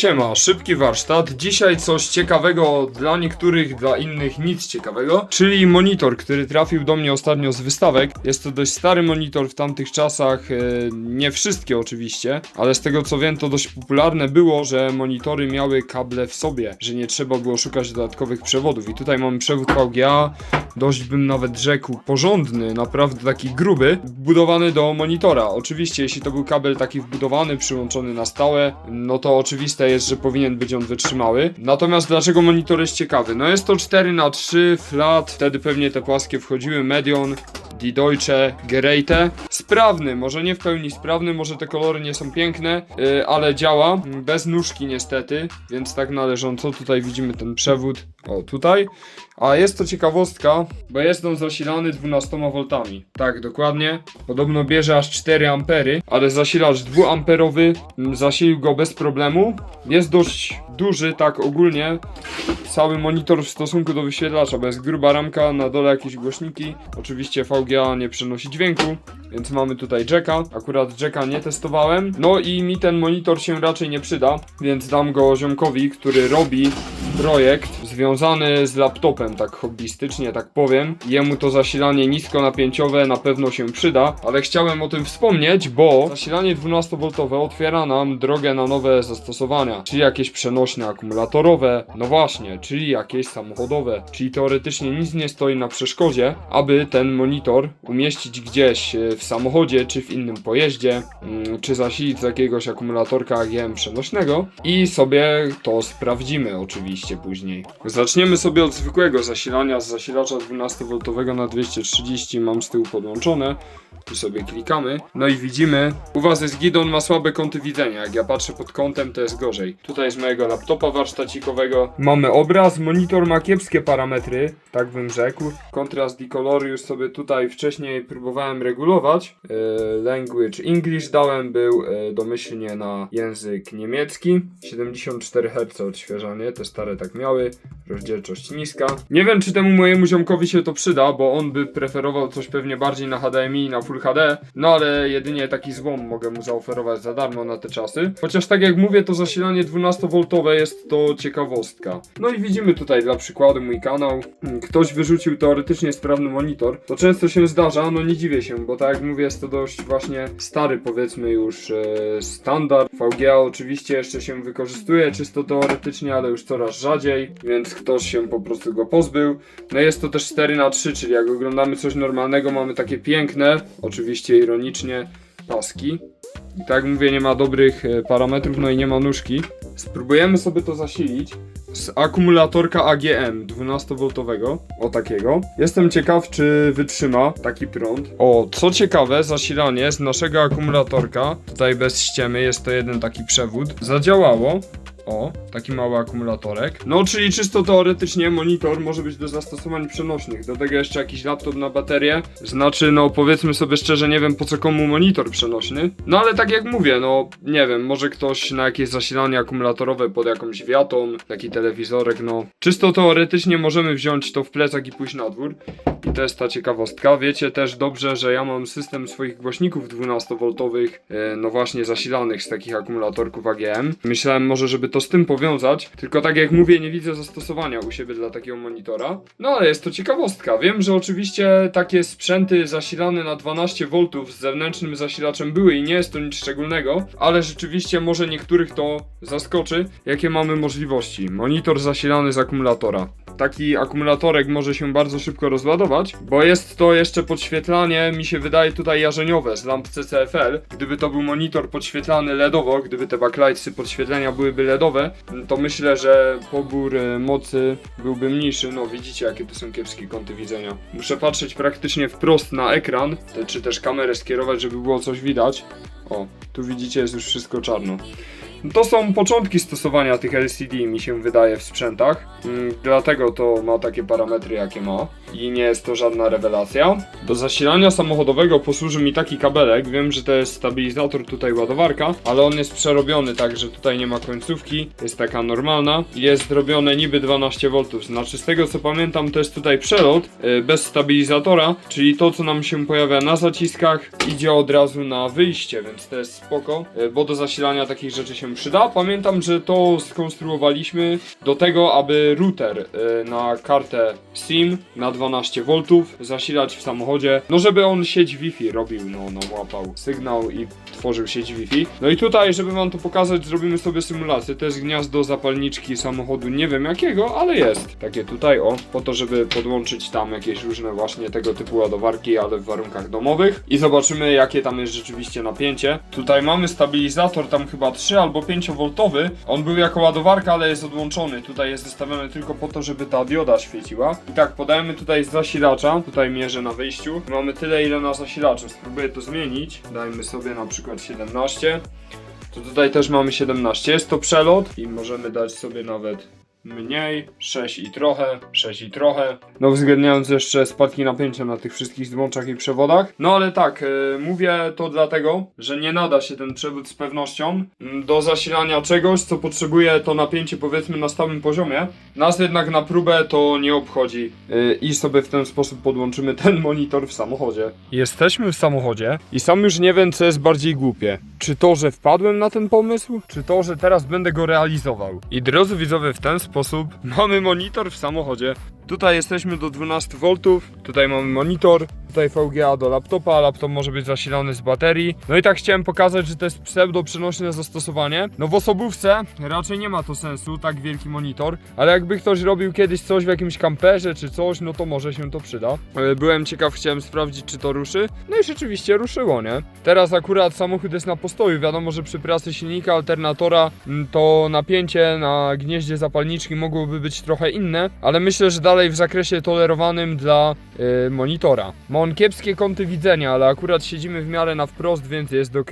Siema, szybki warsztat. Dzisiaj coś ciekawego dla niektórych, dla innych nic ciekawego, czyli monitor, który trafił do mnie ostatnio z wystawek. Jest to dość stary monitor w tamtych czasach, e, nie wszystkie oczywiście, ale z tego co wiem to dość popularne było, że monitory miały kable w sobie, że nie trzeba było szukać dodatkowych przewodów. I tutaj mamy przewód VGA, dość bym nawet rzekł porządny, naprawdę taki gruby, wbudowany do monitora. Oczywiście, jeśli to był kabel taki wbudowany, przyłączony na stałe, no to oczywiste jest, że powinien być on wytrzymały. Natomiast dlaczego monitor jest ciekawy? No jest to 4 na 3 flat, wtedy pewnie te płaskie wchodziły, Medion, Die Deutsche Geräte. Sprawny, może nie w pełni sprawny, może te kolory nie są piękne, yy, ale działa. Bez nóżki niestety, więc tak należąco. Tutaj widzimy ten przewód, o tutaj. A jest to ciekawostka, bo jest on zasilany 12 V. Tak, dokładnie. Podobno bierze aż 4 ampery, ale zasilacz 2 amperowy mm, zasilił go bez problemu. Jest dość duży, tak ogólnie. Cały monitor w stosunku do wyświetlacza, bo jest gruba ramka, na dole jakieś głośniki. Oczywiście VGA nie przenosi dźwięku, więc mamy tutaj jacka. Akurat jacka nie testowałem. No i mi ten monitor się raczej nie przyda, więc dam go ziomkowi, który robi projekt związany z laptopem, tak hobbystycznie, tak powiem. Jemu to zasilanie niskonapięciowe na pewno się przyda, ale chciałem o tym wspomnieć, bo zasilanie 12V otwiera nam drogę na nowe zastosowania, czyli jakieś akumulatorowe, no właśnie, czyli jakieś samochodowe, czyli teoretycznie nic nie stoi na przeszkodzie, aby ten monitor umieścić gdzieś e, w samochodzie, czy w innym pojeździe, mm, czy zasilić z jakiegoś akumulatorka AGM przenośnego i sobie to sprawdzimy oczywiście później. Zaczniemy sobie od zwykłego zasilania z zasilacza 12V na 230 mam z tyłu podłączone. Tu sobie klikamy. No i widzimy, u was jest gidon, ma słabe kąty widzenia. Jak ja patrzę pod kątem, to jest gorzej. Tutaj z mojego laptopa warsztacikowego mamy obraz, monitor ma kiepskie parametry, tak bym rzekł. Kontrast i kolory już sobie tutaj wcześniej próbowałem regulować. E, language English dałem, był e, domyślnie na język niemiecki. 74 Hz odświeżanie, te stare tak miały. Rozdzielczość niska. Nie wiem, czy temu mojemu ziomkowi się to przyda, bo on by preferował coś pewnie bardziej na HDMI, na Full HD. No ale jedynie taki złom mogę mu zaoferować za darmo na te czasy. Chociaż tak jak mówię, to zasilanie 12V jest to ciekawostka. No i widzimy tutaj dla przykładu mój kanał. Ktoś wyrzucił teoretycznie sprawny monitor. To często się zdarza, no nie dziwię się, bo tak jak mówię, jest to dość właśnie stary, powiedzmy już e, standard. VGA oczywiście jeszcze się wykorzystuje czysto teoretycznie, ale już coraz rzadziej, więc ktoś się po prostu go pozbył. No jest to też 4 na 3 czyli jak oglądamy coś normalnego, mamy takie piękne, oczywiście ironicznie, paski. I tak mówię, nie ma dobrych e, parametrów, no i nie ma nóżki. Spróbujemy sobie to zasilić z akumulatorka AGM 12V, o takiego. Jestem ciekaw, czy wytrzyma taki prąd. O, co ciekawe, zasilanie z naszego akumulatorka, tutaj bez ściemy, jest to jeden taki przewód, zadziałało. O, taki mały akumulatorek. No, czyli czysto teoretycznie monitor może być do zastosowań przenośnych. Do tego jeszcze jakiś laptop na baterię. Znaczy, no powiedzmy sobie szczerze, nie wiem po co komu monitor przenośny. No ale tak jak mówię, no nie wiem, może ktoś na jakieś zasilanie akumulatorowe pod jakąś wiatą, taki telewizorek, no. Czysto teoretycznie możemy wziąć to w plecak i pójść na dwór. I to jest ta ciekawostka. Wiecie też dobrze, że ja mam system swoich głośników 12V, e, no właśnie zasilanych z takich akumulatorków AGM. Myślałem może, żeby to z tym powiązać, tylko tak jak mówię, nie widzę zastosowania u siebie dla takiego monitora. No ale jest to ciekawostka. Wiem, że oczywiście takie sprzęty zasilane na 12V z zewnętrznym zasilaczem były i nie jest to nic szczególnego, ale rzeczywiście może niektórych to zaskoczy, jakie mamy możliwości. Monitor zasilany z akumulatora taki akumulatorek może się bardzo szybko rozładować, bo jest to jeszcze podświetlanie, mi się wydaje tutaj jarzeniowe z lamp CCFL. Gdyby to był monitor podświetlany LEDowo, gdyby te backlightsy podświetlenia byłyby LEDowe, to myślę, że pobór e, mocy byłby mniejszy. No widzicie jakie to są kiepskie kąty widzenia. Muszę patrzeć praktycznie wprost na ekran, czy też kamerę skierować, żeby było coś widać. O, tu widzicie jest już wszystko czarno. To są początki stosowania tych LCD, mi się wydaje, w sprzętach. Mm, Dlatego to ma takie parametry, jakie ma. I nie jest to żadna rewelacja. Do zasilania samochodowego posłuży mi taki kabelek. Wiem, że to jest stabilizator, tutaj ładowarka, ale on jest przerobiony tak, że tutaj nie ma końcówki. Jest taka normalna. Jest zrobione niby 12V. Znaczy, z tego co pamiętam, to jest tutaj przelot yy, bez stabilizatora, czyli to, co nam się pojawia na zaciskach, idzie od razu na wyjście, więc to jest spoko, yy, bo do zasilania takich rzeczy się się przyda. Pamiętam, że to skonstruowaliśmy do tego, aby router y, na kartę SIM na 12V zasilać w samochodzie, no żeby on sieć Wi-Fi robił, no, no łapał sygnał i tworzył sieć Wi-Fi. No i tutaj, żeby wam to pokazać, zrobimy sobie symulację. To jest gniazdo zapalniczki samochodu, nie wiem jakiego, ale jest. Takie tutaj, o, po to, żeby podłączyć tam jakieś różne właśnie tego typu ładowarki, ale w warunkach domowych. I zobaczymy, jakie tam jest rzeczywiście napięcie. Tutaj mamy stabilizator, tam chyba 3 albo 5V. On był jako ładowarka, ale jest odłączony. Tutaj jest zostawiony tylko po to, żeby ta dioda świeciła. I tak, podajemy tutaj z zasilacza. Tutaj mierzę na wyjściu. Mamy tyle, ile na zasilaczu. Spróbuję to zmienić. Dajmy sobie na przykład 17. To tutaj też mamy 17. Jest to przelot i możemy dać sobie nawet mniej, 6 i trochę, 6 i trochę. No uwzględniając jeszcze spadki napięcia na tych wszystkich złączach i przewodach. No ale tak, e, mówię to dlatego, że nie nada się ten przewód z pewnością mm, do zasilania czegoś, co potrzebuje to napięcie powiedzmy na stałym poziomie. Nas jednak na próbę to nie obchodzi e, i sobie w ten sposób podłączymy ten monitor w samochodzie. Jesteśmy w samochodzie i sam już nie wiem co jest bardziej głupie. Czy to, że wpadłem na ten pomysł, czy to, że teraz będę go realizował. I drodzy widzowie, w ten sposób mamy monitor w samochodzie. Tutaj jesteśmy do 12V, tutaj mamy monitor, tutaj VGA do laptopa, laptop może być zasilany z baterii. No i tak chciałem pokazać, że to jest pseudo przenośne zastosowanie. No w osobówce raczej nie ma to sensu, tak wielki monitor, ale jakby ktoś robił kiedyś coś w jakimś kamperze czy coś, no to może się to przyda. E, Byłem ciekaw, chciałem sprawdzić czy to ruszy. No i rzeczywiście ruszyło, nie? Teraz akurat samochód jest na postoju, wiadomo, że przy pracy silnika, alternatora mm, to napięcie na gnieździe zapalniczki mogłoby być trochę inne, ale myślę, że dalej w zakresie tolerowanym dla y, monitora. Ma on kiepskie kąty widzenia, ale akurat siedzimy w miarę na wprost, więc jest ok.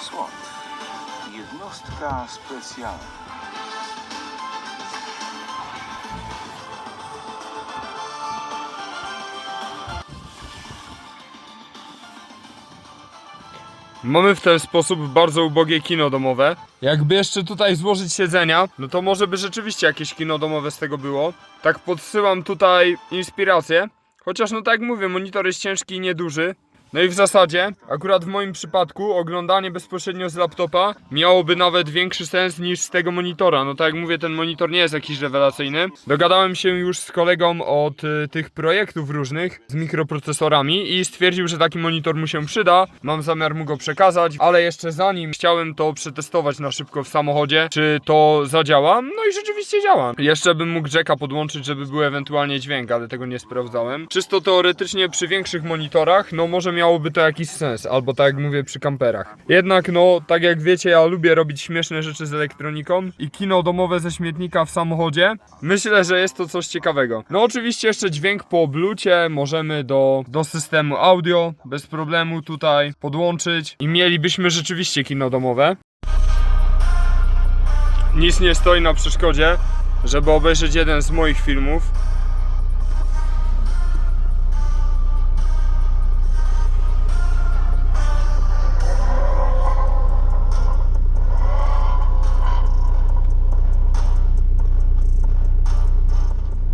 SWAT. Jednostka specjalna. Mamy w ten sposób bardzo ubogie kino domowe. Jakby jeszcze tutaj złożyć siedzenia, no to może by rzeczywiście jakieś kino domowe z tego było. Tak podsyłam tutaj inspirację. Chociaż no tak jak mówię, monitor jest ciężki i nieduży. No i w zasadzie, akurat w moim przypadku, oglądanie bezpośrednio z laptopa miałoby nawet większy sens niż z tego monitora. No tak jak mówię, ten monitor nie jest jakiś rewelacyjny. Dogadałem się już z kolegą od y, tych projektów różnych z mikroprocesorami i stwierdził, że taki monitor mu się przyda. Mam zamiar mu go przekazać, ale jeszcze zanim chciałem to przetestować na szybko w samochodzie, czy to zadziała. No i rzeczywiście działa. Jeszcze bym mógł jacka podłączyć, żeby był ewentualnie dźwięk, ale tego nie sprawdzałem. Czysto teoretycznie przy większych monitorach, no może miałoby to jakiś sens, albo tak jak mówię przy kamperach. Jednak no, tak jak wiecie, ja lubię robić śmieszne rzeczy z elektroniką i kino domowe ze śmietnika w samochodzie. Myślę, że jest to coś ciekawego. No oczywiście jeszcze dźwięk po blucie możemy do, do systemu audio bez problemu tutaj podłączyć i mielibyśmy rzeczywiście kino domowe. Nic nie stoi na przeszkodzie, żeby obejrzeć jeden z moich filmów.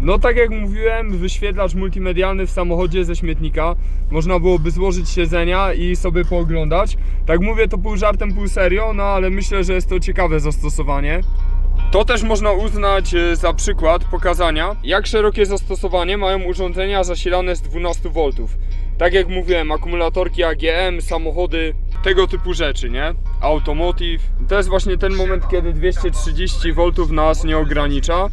No tak jak mówiłem, wyświetlacz multimedialny w samochodzie ze śmietnika. Można byłoby złożyć siedzenia i sobie pooglądać. Tak mówię to pół żartem, pół serio, no ale myślę, że jest to ciekawe zastosowanie. To też można uznać e, za przykład pokazania, jak szerokie zastosowanie mają urządzenia zasilane z 12V. Tak jak mówiłem, akumulatorki AGM, samochody, tego typu rzeczy, nie? Automotive. To jest właśnie ten moment, kiedy 230V nas nie ogranicza.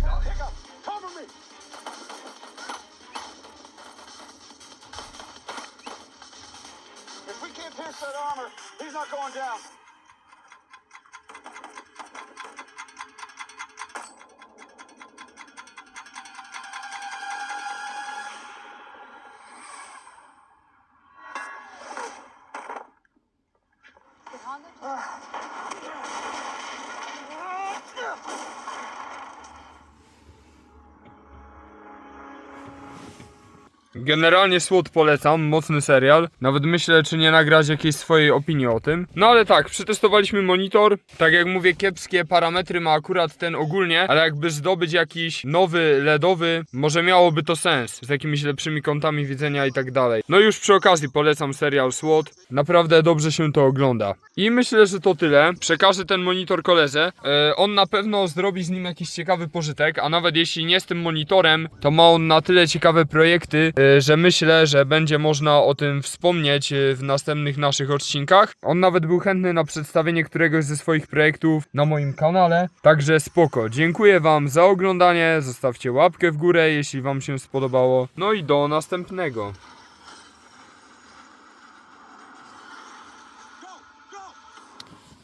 Generalnie SWOT polecam, mocny serial. Nawet myślę, czy nie nagrać jakiejś swojej opinii o tym. No ale tak, przetestowaliśmy monitor. Tak jak mówię, kiepskie parametry ma akurat ten ogólnie, ale jakby zdobyć jakiś nowy LEDowy, może miałoby to sens. Z jakimiś lepszymi kątami widzenia i tak dalej. No już przy okazji polecam serial SWOT. Naprawdę dobrze się to ogląda. I myślę, że to tyle. Przekażę ten monitor koledze. E, on na pewno zrobi z nim jakiś ciekawy pożytek, a nawet jeśli nie z tym monitorem, to ma on na tyle ciekawe projekty, e, że myślę, że będzie można o tym wspomnieć e, w następnych naszych odcinkach. On nawet był chętny na przedstawienie któregoś ze swoich projektów na moim kanale, także spoko. Dziękuję wam za oglądanie, zostawcie łapkę w górę, jeśli wam się spodobało. No i do następnego.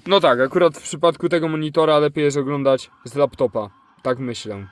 No tak, akurat w przypadku tego monitora lepiej jest oglądać z laptopa. Tak myślę.